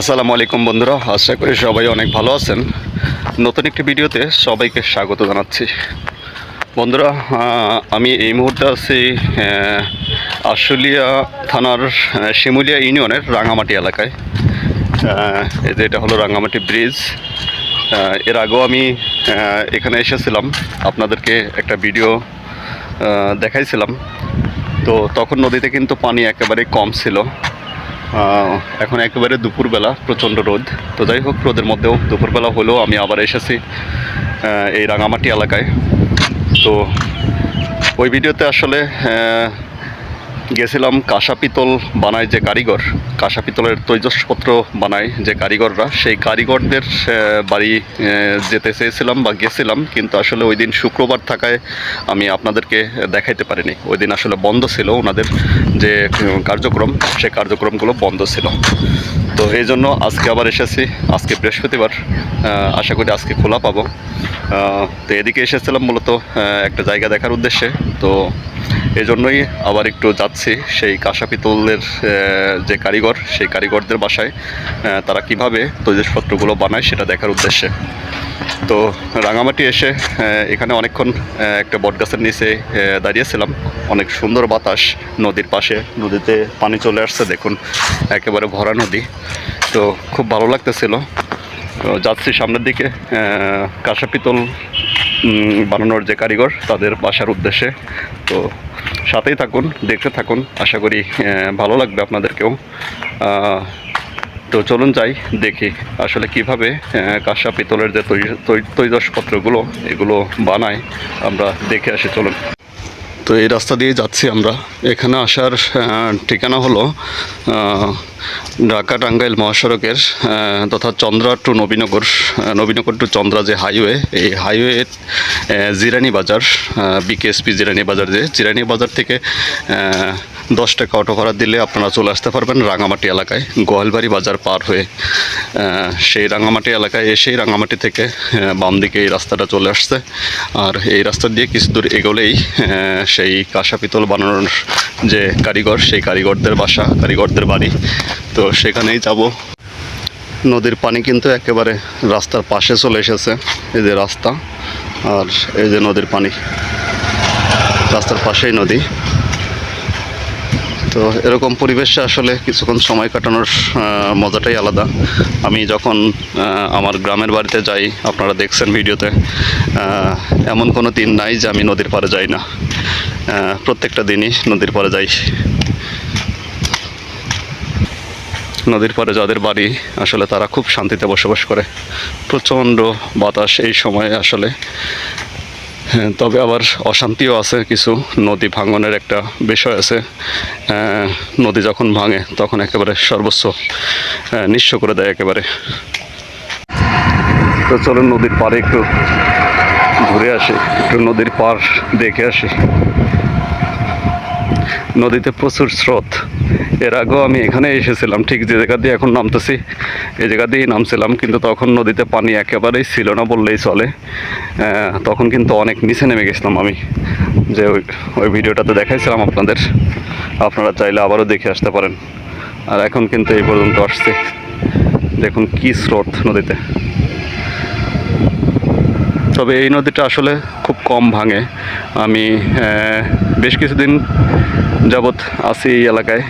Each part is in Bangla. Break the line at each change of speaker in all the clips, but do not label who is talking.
আসসালামু আলাইকুম বন্ধুরা, আশা করি সবাই অনেক ভালো আছেন। নতুন একটি ভিডিওতে সবাইকে স্বাগত জানাচ্ছি। বন্ধুরা আমি এই মুহূর্তে আছি আশুলিয়া থানার শিমুলিয়া ইউনিয়নের রাঙামাটি এলাকায়। এই যে এটা হলো রাঙামাটি ব্রিজ। এর আগেও আমি এখানে এসেছিলাম। আপনাদেরকে একটা ভিডিও দেখাইছিলাম। তো তখন নদীতে কিন্তু পানি একেবারে কম ছিল। এখন একেবারে দুপুরবেলা, প্রচণ্ড রোদ। তো যাই হোক, রোদের মধ্যেও দুপুরবেলা হলেও আমি আবার এসেছি এই রাঙামাটি এলাকায়। তো ওই ভিডিওতে আসলে গেছিলাম কাঁসা পিতল বানায় যে কারিগর, কাঁসা পিতলের তৈজসপত্র বানায় যে কারিগররা। সেই কারিগরদের বাড়ি যেতে চেয়েছিলাম বা গেছিলাম, কিন্তু আসলে ওই দিন শুক্রবার থাকায় আমি আপনাদেরকে দেখাইতে পারিনি। ওই দিন আসলে বন্ধ ছিল ওনাদের যে কার্যক্রম সেই কার্যক্রমগুলো বন্ধ ছিল। তো এই জন্য আজকে আবার এসেছি, আজকে বৃহস্পতিবার আশা করি আজকে খোলা পাবো। তো এদিকে এসেছিলাম মূলত একটা জায়গা দেখার উদ্দেশ্যে। তো এই জন্যই আবার একটু যাচ্ছি সেই কাঁসা পিতলের যে কারিগর, সেই কারিগরদের বাসায় তারা কীভাবে তৈজসপত্রগুলো বানায় সেটা দেখার উদ্দেশ্যে। তো রাঙামাটি এসে এখানে অনেকক্ষণ একটা বটগাছের নিচে দাঁড়িয়েছিলাম। অনেক সুন্দর বাতাস, নদীর পাশে, নদীতে পানি চলে আসছে, দেখুন, একেবারে ভরা নদী। তো খুব ভালো লাগতেছিল। যাচ্ছি সামনের দিকে কাঁসা পিতল বানানোর যে কারিগর, তাদের বাসার উদ্দেশ্যে। তো সাথেই থাকুন, দেখতে থাকুন। আশা করি ভালো লাগবে আপনাদেরকেও। তো চলুন যাই, দেখি আসলে কীভাবে কাঁসা পিতলের যে তৈজসপত্রগুলো, এগুলো বানায়। আমরা দেখে আসি, চলুন। তো এই রাস্তা দিয়ে যাচ্ছি আমরা। এখানে আসার ঠিকানা হলো ঢাকা টাঙ্গাইল মহাসড়কের তথা চন্দ্রা টু নবীনগর নবীনগর টু চন্দ্রা যে হাইওয়ে, এই হাইওয়ে জিরানি বাজার বিকেএসপি জিরানি বাজার যে, জিরানি বাজার থেকে দশ টাকা অটো ভাড়া দিলে আপনারা চলে আসতে পারবেন রাঙামাটি এলাকায়, গোয়ালবাড়ি বাজার পার হয়ে। সেই রাঙামাটি এলাকায় এসেই রাঙামাটি থেকে বাম দিকে এই রাস্তাটা চলে আসছে। আর এই রাস্তা দিয়ে কিছু দূর এগোলেই সেই কাঁসা পিতল বানানোর যে কারিগর, সেই কারিগরদের বাসা, কারিগরদের বাড়ি। তো সেখানেই যাব। নদীর পানি কিন্তু একেবারে রাস্তার পাশে চলে এসেছে, এই যে রাস্তা। আর এই যে নদীর পানি, রাস্তার পাশেই নদী। তো এরকম পরিবেশে আসলে কিছুক্ষণ সময় কাটানোর মজাটাই আলাদা। আমি যখন আমার গ্রামের বাড়িতে যাই, আপনারা দেখছেন ভিডিওতে এমন কোনো দিন নাই যে আমি নদীর পাড়ে যাই না। প্রত্যেকটা দিনই নদীর পাড়ে যাই। নদীর পাড়ে যাদের বাড়ি আসলে তারা খুব শান্তিতে বসবাস করে। প্রচণ্ড বাতাস এই সময়ে আসলে। তবে আবার অশান্তিও আছে, কিছু নদী ভাঙনের একটা বিষয় আছে। নদী যখন ভাঙে, তখন একেবারে সর্বোচ্চ নিঃস্ব করে দেয় একেবারে। তো চলো নদীর পাড়ে একটু ঘুরে আসি, একটু নদীর পাড় দেখে আসি। নদীতে প্রচুর স্রোত। এর আগেও আমি এখানে এসেছিলাম, ঠিক যে জায়গা দিয়ে এখন নামতেছি, এ জায়গা দিয়েই নামছিলাম, কিন্তু তখন নদীতে পানি একেবারেই ছিল না বললেই চলে। তখন কিন্তু অনেক নিচে নেমে গেছিলাম আমি। যে ওই ওই ভিডিওটাতে দেখাইছিলাম আপনাদের, আপনারা চাইলে আবারও দেখে আসতে পারেন। আর এখন কিন্তু এই পর্যন্ত আসছে। দেখুন কি স্রোত নদীতে। তবে এই নদীটা আসলে খুব কম ভাঙে। আমি বেশ কিছুদিন যাবৎ আছি এই এলাকায়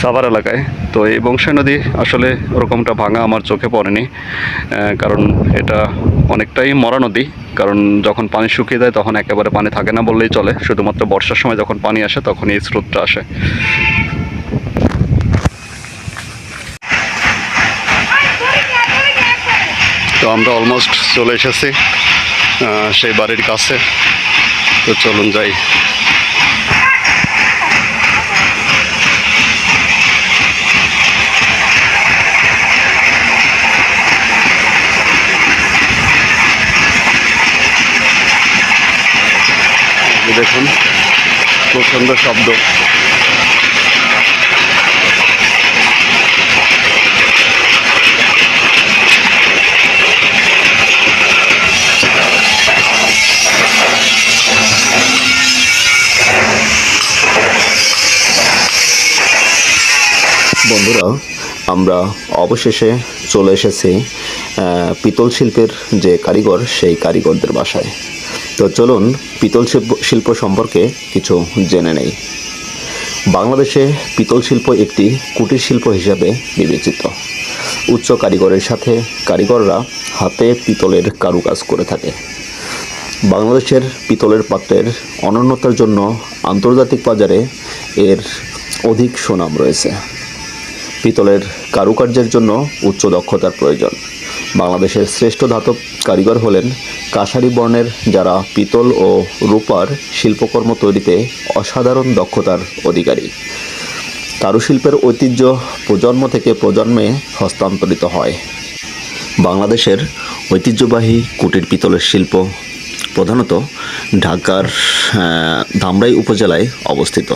সাভার এলাকায়। তো এই বংশী নদী আসলে ওরকমটা ভাঙা আমার চোখে পড়েনি কারণ এটা অনেকটাই মরা নদী। কারণ যখন পানি শুকিয়ে যায় তখন একেবারে পানি থাকে না বললেই চলে। শুধুমাত্র বর্ষার সময় যখন পানি আসে তখন এই স্রোতটা আসে। আমরা অলমোস্ট চলে এসেছি সেই বাড়ির কাছে। তো চলুন যাই। দেখুন প্রচণ্ড শব্দ।
আমরা অবশেষে চলে এসেছি পিতল শিল্পের যে কারিগর, সেই কারিগরদের বাসায়। তো চলুন পিতল শিল্প শিল্প সম্পর্কে কিছু জেনে নেই। বাংলাদেশে পিতল শিল্প একটি কুটির শিল্প হিসাবে বিবেচিত। উচ্চ কারিগরের সাথে কারিগররা হাতে পিতলের কারুকাজ করে থাকে। বাংলাদেশের পিতলের পাত্রের অনন্যতার জন্য আন্তর্জাতিক বাজারে এর অধিক সুনাম রয়েছে। পিতলের কারুকার্যের জন্য উচ্চ দক্ষতার প্রয়োজন। বাংলাদেশের শ্রেষ্ঠ ধাতব কারিগর হলেন কাশারি বর্ণের যারা পিতল ও রূপার শিল্পকর্ম তৈরিতে অসাধারণ দক্ষতার অধিকারী। কারুশিল্পের ঐতিহ্য প্রজন্ম থেকে প্রজন্মে হস্তান্তরিত হয়। বাংলাদেশের ঐতিহ্যবাহী কুটির পিতলের শিল্প প্রধানত ঢাকার ধামরাই উপজেলায় অবস্থিত।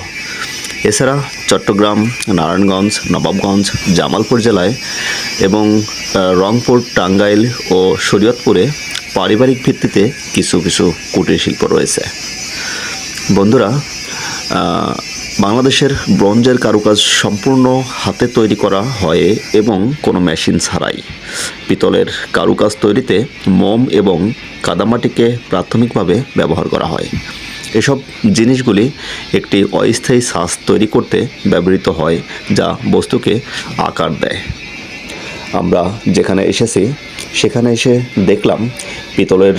এছাড়া চট্টগ্রাম, নারায়ণগঞ্জ, নবাবগঞ্জ, জামালপুর জেলায় এবং রংপুর, টাঙ্গাইল ও শরীয়তপুরে পারিবারিক ভিত্তিতে কিছু কিছু কুটির শিল্প রয়েছে। বন্ধুরা বাংলাদেশের ব্রোঞ্জের কারুকাজ সম্পূর্ণ হাতে তৈরি করা হয় এবং কোনো মেশিন ছাড়াই। পিতলের কারুকাজ তৈরিতে মোম এবং কাদামাটিকে প্রাথমিকভাবে ব্যবহার করা হয়। এসব জিনিসগুলি একটি অস্থায়ী শ্বাস তৈরি করতে ব্যবহৃত হয়, যা বস্তুকে আকার দেয়। আমরা যেখানে এসেছি, সেখানে এসে দেখলাম পিতলের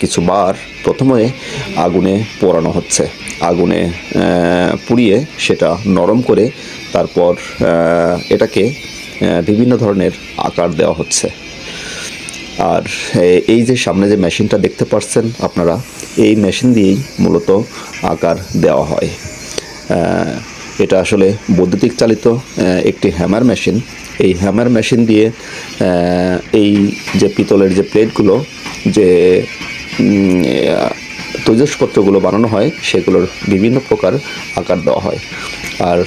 কিছু বার প্রথমে আগুনে পোড়ানো হচ্ছে। আগুনে পুড়িয়ে সেটা নরম করে তারপর এটাকে বিভিন্ন ধরনের আকার দেওয়া হচ্ছে। আর এই যে সামনে যে মেশিনটা দেখতে পাচ্ছেন আপনারা, এই মেশিন দিয়েই মূলত আকার দেওয়া হয়। এটা আসলে বৈদ্যুতিক চালিত একটি হ্যামার মেশিন। এই হ্যামার মেশিন দিয়ে এই যে পিতলের যে প্লেটগুলো, যে তৈজসপত্রগুলো বানানো হয়, সেগুলোর বিভিন্ন প্রকার আকার দেওয়া হয়। আর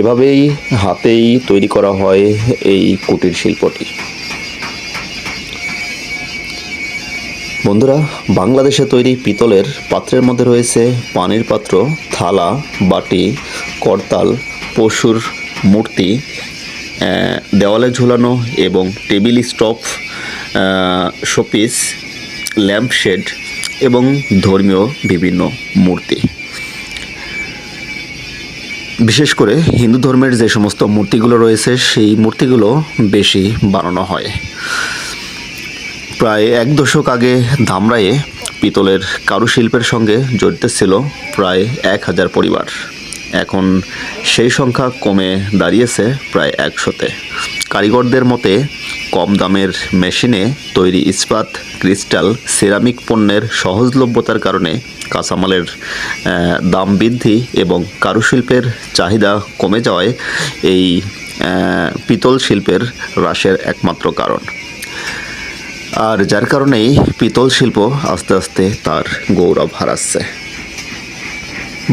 এভাবেই হাতেই তৈরি করা হয় এই কুটির শিল্পটি। বন্ধুরা, বাংলাদেশে তৈরি পিতলের পাত্রের মধ্যে রয়েছে পানির পাত্র, থালা, বাটি, করতাল, পশুর মূর্তি দেওয়ালে ঝুলানো এবং টেবিল স্টপ শোপিস ল্যাম্পশেড এবং ধর্মীয় বিভিন্ন মূর্তি। বিশেষ করে হিন্দু ধর্মের যে সমস্ত মূর্তিগুলো রয়েছে, সেই মূর্তিগুলো বেশি বানানো হয়। প্রায় এক দশক আগে ধামরায়ে পিতলের কারুশিল্পের সঙ্গে জড়িত ছিল প্রায় এক হাজার পরিবার। এখন সেই সংখ্যা কমে দাঁড়িয়েছে প্রায় একশোতে। কারিগরদের মতে, কম দামের মেশিনে তৈরি ইস্পাত, ক্রিস্টাল, সিরামিক পণ্যের সহজলভ্যতার কারণে কাঁচামালের দাম বৃদ্ধি এবং কারুশিল্পের চাহিদা কমে যাওয়ায় এই পিতল শিল্পের হ্রাসের একমাত্র কারণ। আর যার কারণেই পিতল শিল্প আস্তে আস্তে তার গৌরব হারাচ্ছে।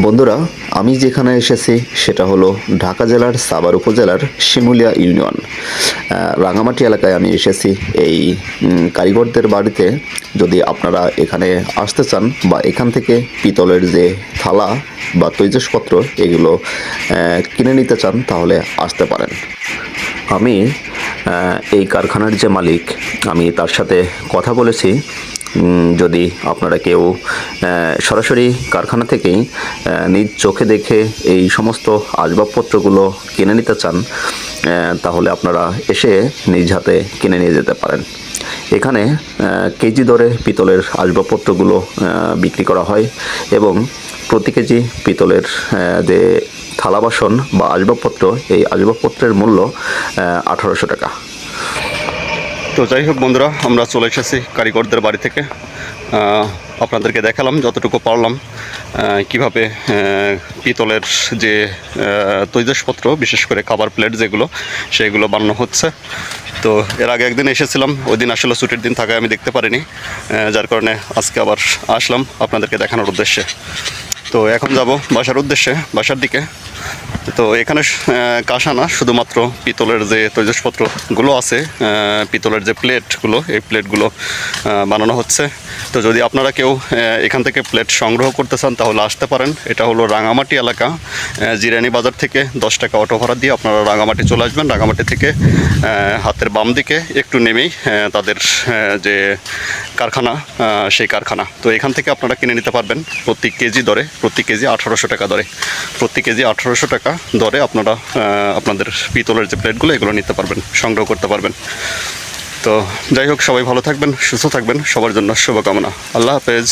বন্ধুরা, আমি যেখানে এসেছি, সেটা হলো ঢাকা জেলার সাবার উপজেলার শিমুলিয়া ইউনিয়ন। রাঙামাটি এলাকায় আমি এসেছি। এই কারিগরদের বাড়িতে যদি আপনারা এখানে আসতে চান বা এখান থেকে পিতলের যে থালা বা তৈজসপত্র এগুলো কিনে নিতে চান, তাহলে আসতে পারেন। আমি এই কারখানার যে মালিক, আমি তার সাথে কথা বলেছি। যদি আপনারা কেউ সরাসরি কারখানা থেকেই নিজ চোখে দেখে এই সমস্ত আসবাবপত্রগুলো কিনে নিতে চান তাহলে আপনারা এসে নিজ হাতে কিনে নিয়ে যেতে পারেন। এখানে কেজি দরে পিতলের আসবাবপত্রগুলো বিক্রি করা হয় এবং প্রতি কেজি পিতলের যে থালা বাসন বা আসবাবপত্র, এই আসবাবপত্রের মূল্য আঠারোশো টাকা।
তো যাই হোক বন্ধুরা, আমরা চলে এসেছি কারিগরদের বাড়ি থেকে। আপনাদেরকে দেখালাম, যতটুকু পারলাম কীভাবে পিতলের যে তৈজসপত্র, বিশেষ করে খাবার প্লেট যেগুলো, সেগুলো বানানো হচ্ছে। তো এর আগে একদিন এসেছিলাম, ওই দিন আসলে ছুটির দিন থাকায় আমি দেখতে পারিনি যার কারণে আজকে আবার আসলাম আপনাদেরকে দেখানোর উদ্দেশ্যে। তো এখন যাব বাসার উদ্দেশ্যে, বাসার দিকে। তো এখানে কাঁসা না শুধুমাত্র পিতলের যে তৈজসপত্রগুলো আছে পিতলের যে প্লেটগুলো, এই প্লেটগুলো বানানো হচ্ছে। তো যদি আপনারা কেউ এখান থেকে প্লেট সংগ্রহ করতে চান, তাহলে আসতে পারেন। এটা হলো রাঙামাটি এলাকা জিরানি বাজার থেকে দশ টাকা অটো ভাড়া দিয়ে আপনারা রাঙামাটি চলে আসবেন। রাঙামাটি থেকে হাতের বাম দিকে একটু নেমেই তাদের যে কারখানা সেই কারখানা। তো এখান থেকে আপনারা কিনে নিতে পারবেন প্রতি কেজি দরে, প্রতি কেজি আঠারোশো টাকা দরে। প্রতি কেজি আঠারোশো টাকা দরে আপনারা আপনাদের পিতলের যে প্লেটগুলো, এগুলো নিতে পারবেন, সংগ্রহ করতে পারবেন। তো যাই হোক, সবাই ভালো থাকবেন, সুস্থ থাকবেন, সবার জন্য শুভকামনা। আল্লাহ হাফেজ।